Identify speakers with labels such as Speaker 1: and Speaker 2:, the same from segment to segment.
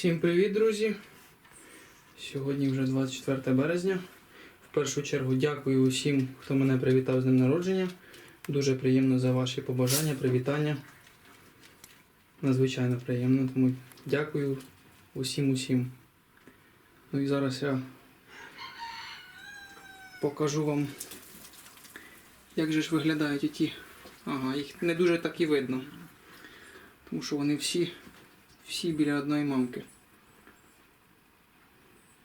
Speaker 1: Всім привіт, друзі! Сьогодні вже 24 березня. В першу чергу дякую усім, хто мене привітав з днем народження. Дуже приємно за ваші побажання, привітання. Надзвичайно приємно, тому дякую усім усім. Ну і зараз я покажу вам, як же ж виглядають ті. Ага, їх не дуже так і видно. Тому що вони всі всі біля одної мамки.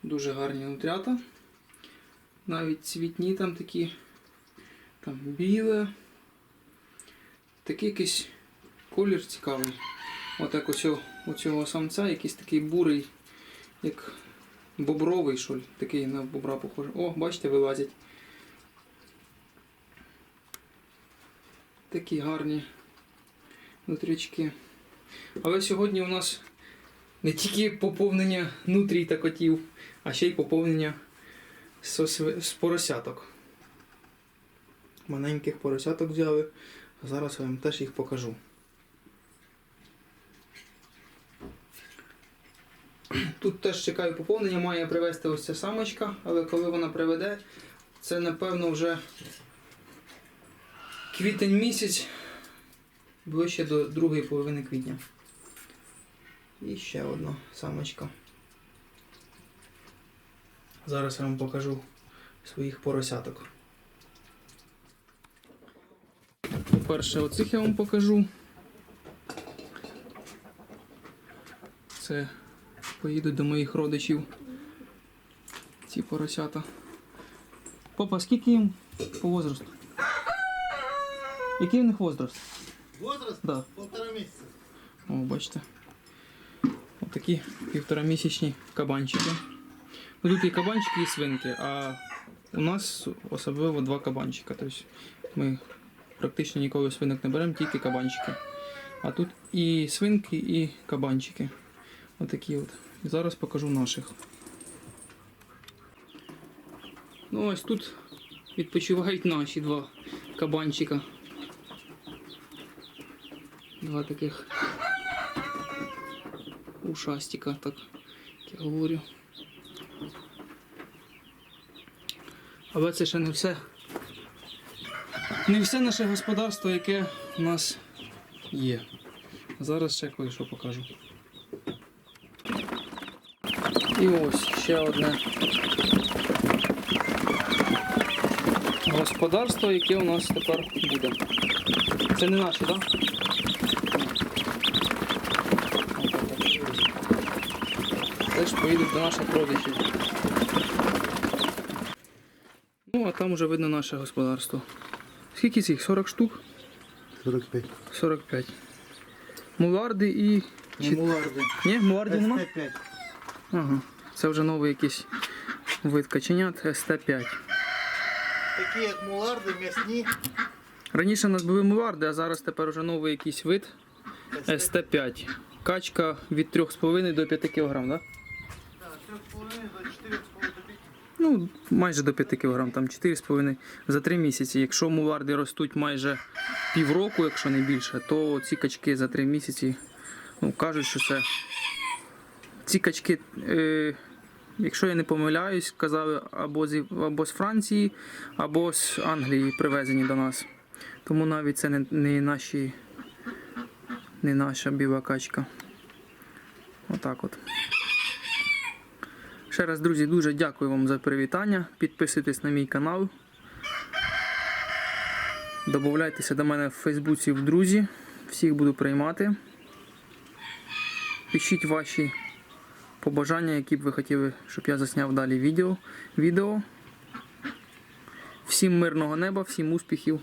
Speaker 1: Дуже гарні нутрята. Навіть цвітні там такі, там біле. Такий якийсь колір цікавий. Отак у цього самця якийсь такий бурий, як бобровий, що ли. Такий на бобра похожий. О, бачите, вилазять. Такі гарні нутрячки. Але сьогодні у нас не тільки поповнення нутрій та котів, а ще й поповнення з, поросяток. Маленьких поросяток взяли, зараз я вам теж їх покажу. Тут теж чекаю поповнення, має привезти ось ця самочка, але коли вона приведе, це напевно вже квітень місяць, ближче до другої половини квітня. І ще одна самочка. Зараз я вам покажу своїх поросяток. По-перше, оцих я вам покажу. Це поїдуть до моїх родичів. Ці поросята. Папа, скільки їм по возрасту? Який в них возраст?
Speaker 2: Возраст
Speaker 1: Да.
Speaker 2: полтора месяца.
Speaker 1: О, бачите. Отакі півторамісячні кабанчики. Ну, Тут і кабанчики, і свинки, а у нас особливо два кабанчика. Тобто ми практично ніколи свинок не беремо, тільки кабанчики. А тут і свинки, і кабанчики. Отакі от. І зараз покажу наших. Ну ось тут відпочивають наші два кабанчика. Два таких ушастика, так як я говорю. Але це ще не все. Не все наше господарство, яке у нас є. Зараз ще кое-що покажу. І ось ще одне господарство, яке у нас тепер буде. Це не наше, так? Да? Теж поїдуть до наших родичів. Ну, а там вже видно наше господарство. Скільки цих? 40 штук?
Speaker 2: 45.
Speaker 1: 45. Муларди і.
Speaker 2: Не муларды.
Speaker 1: Ні, мулардів нема?
Speaker 2: СТ5.
Speaker 1: Ага. Це вже новий якийсь вид каченят СТ5.
Speaker 2: Такі як муларди, м'ясні.
Speaker 1: Раніше у нас були муларди, а зараз тепер вже новий якийсь вид СТ5. Качка від 3,5 до 5 кг, так? Да?
Speaker 2: Так, 3,5 до 4,5 до 5.
Speaker 1: Ну, майже до 5 кг, там 4,5 за 3 місяці. Якщо муларди ростуть майже півроку, якщо не більше, то ці качки за 3 місяці ну, кажуть, що це. Ці качки, е, якщо я не помиляюсь, казали або з, або з Франції, або з Англії привезені до нас. Тому навіть це не, не наші, не наша біла качка. Отак от. Ще раз, друзі, дуже дякую вам за привітання. Підписуйтесь на мій канал. Добавляйтеся до мене в Фейсбуці в друзі. Всіх буду приймати. Пишіть ваші побажання, які б ви хотіли, щоб я засняв далі відео. відео. Всім мирного неба, всім успіхів.